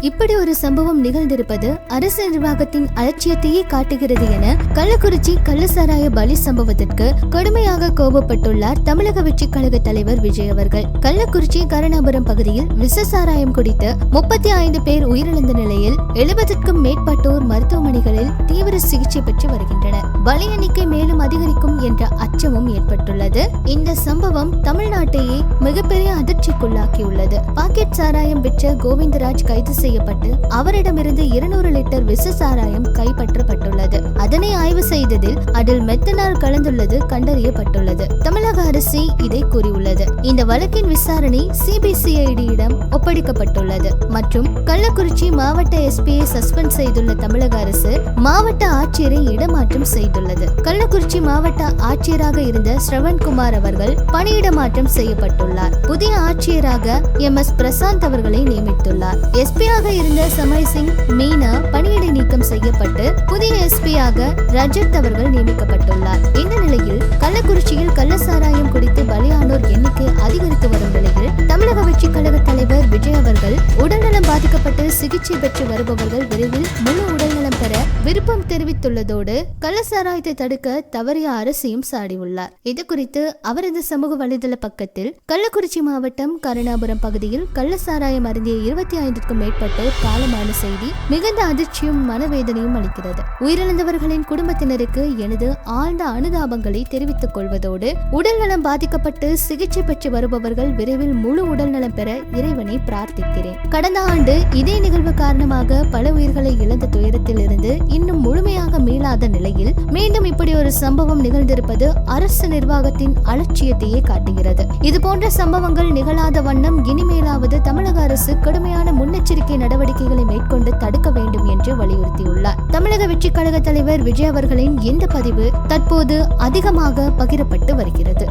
இப்படி ஒரு சம்பவம் நிகழ்ந்திருப்பது அரசு நிர்வாகத்தின் அலட்சியத்தையே காட்டுகிறது என கள்ளக்குறிச்சி கள்ளசாராய பலி சம்பவத்திற்கு கடுமையாக கோபப்பட்டுள்ளார் தமிழக வெற்றி கழக தலைவர் விஜய் அவர்கள். கள்ளக்குறிச்சி கருணாபுரம் பகுதியில் விஷ சாராயம் குடித்து முப்பத்தி ஐந்து பேர் உயிரிழந்த நிலையில் எழுபதுக்கும் மேற்பட்டோர் மருத்துவமனைகளில் தீவிர சிகிச்சை பெற்று வருகின்றனர். பலி எண்ணிக்கை மேலும் அதிகரிக்கும் என்ற அச்சமும் ஏற்பட்டுள்ளது. இந்த சம்பவம் தமிழ்நாட்டையே மிகப்பெரிய அதிர்ச்சிக்குள்ளாக்கியுள்ளது. பாக்கெட் சாராயம் பெற்ற கோவிந்தராஜ் கைது செய்யப்பட்டு அவரிடமிருந்து இருநூறு லிட்டர் விஷ சாராயம் கைப்பற்றப்பட்டுள்ளது. அதனை ஆய்வு செய்ததில் அதில் மெத்தனால் கலந்துள்ளது கண்டறியப்பட்டுள்ளது. தமிழக அரசு இதை கூறியுள்ளது. இந்த வழக்கின் விசாரணை சிபிசிஐடியிடம் ஒப்படைக்கப்பட்டுள்ளது. மற்றும் கள்ளக்குறிச்சி மாவட்ட எஸ்பியை சஸ்பெண்ட் செய்துள்ள தமிழக அரசு மாவட்ட ஆட்சியரை இடமாற்றம் செய்துள்ளது. கள்ளக்குறிச்சி மாவட்ட ஆட்சியராக இருந்த ஸ்ரவன்குமார் அவர்கள் பணியிடமாற்றம் செய்யப்பட்டுள்ளார். புதிய ஆட்சியராக எம் எஸ் பிரசாந்த் அவர்களை நியமித்துள்ளார். எஸ்பியாக இருந்த சமய் சிங் மீனா பணியிடை நீக்கம் செய்யப்பட்டு புதிய எஸ்பியாக ரஜத் அவர்கள் நியமிக்கப்பட்டுள்ளார். இந்த நிலையில் கள்ளக்குறிச்சியில் கள்ள சாராயம் குடித்து பலியானோர் எண்ணிக்கை அதிகரித்து வரும் நிலையில் தமிழக வெற்றி கழக தலைவர் விஜய் அவர்கள் உடல்நலம் பாதிக்கப்பட்டு சிகிச்சை பெற்று வருபவர்கள் விரைவில் முழு உடல்நலம் பெற விருப்பம் தெரிவித்துள்ளதோடு கள்ளசாராயத்தை தடுக்க தவறிய அரசையும் சாடியுள்ளார் இது குறித்து அவரது சமூக வலைதள பக்கத்தில் கள்ளக்குறிச்சி மாவட்டம் கருணாபுரம் பகுதியில் கள்ளசாராயம் அருந்திய இருபத்தி ஐந்திற்கும் மேற்பட்டோர் காலமான செய்தி மிகுந்த அதிர்ச்சியும் மனவேதனையும் அளிக்கிறது. உயிரிழந்தவர்களின் குடும்பத்தினருக்கு எனது ஆழ்ந்த அனுதாபங்களை தெரிவித்துக் கொள்வதோடு உடல்நலம் பாதிக்கப்பட்டு சிகிச்சை பெற்று வருபவர்கள் விரைவில் முழு உடல்நலம் பெற இறைவனை பிரார்த்திக்கிறேன். கடந்த ஆண்டு இதே நிகழ்வு காரணமாக பல உயிர்களை இழந்த துயரத்தில் இருந்து இன்னும் முழுமையாக மீளாத நிலையில் மீண்டும் இப்படி ஒரு சம்பவம் நிகழ்ந்திருப்பது அரசு நிர்வாகத்தின் அலட்சியத்தையே காட்டுகிறது. இது போன்ற சம்பவங்கள் நிகழாத வண்ணம் இனிமேலாவது தமிழக அரசு கடுமையான முன்னெச்சரிக்கை நடவடிக்கைகளை மேற்கொண்டு தடுக்க வேண்டும் என்று வலியுறுத்தியுள்ளார். தமிழக வெற்றி கழக தலைவர் விஜய் அவர்களின் இந்த பதிவு தற்போது அதிகமாக பகிரப்பட்டு வருகிறது.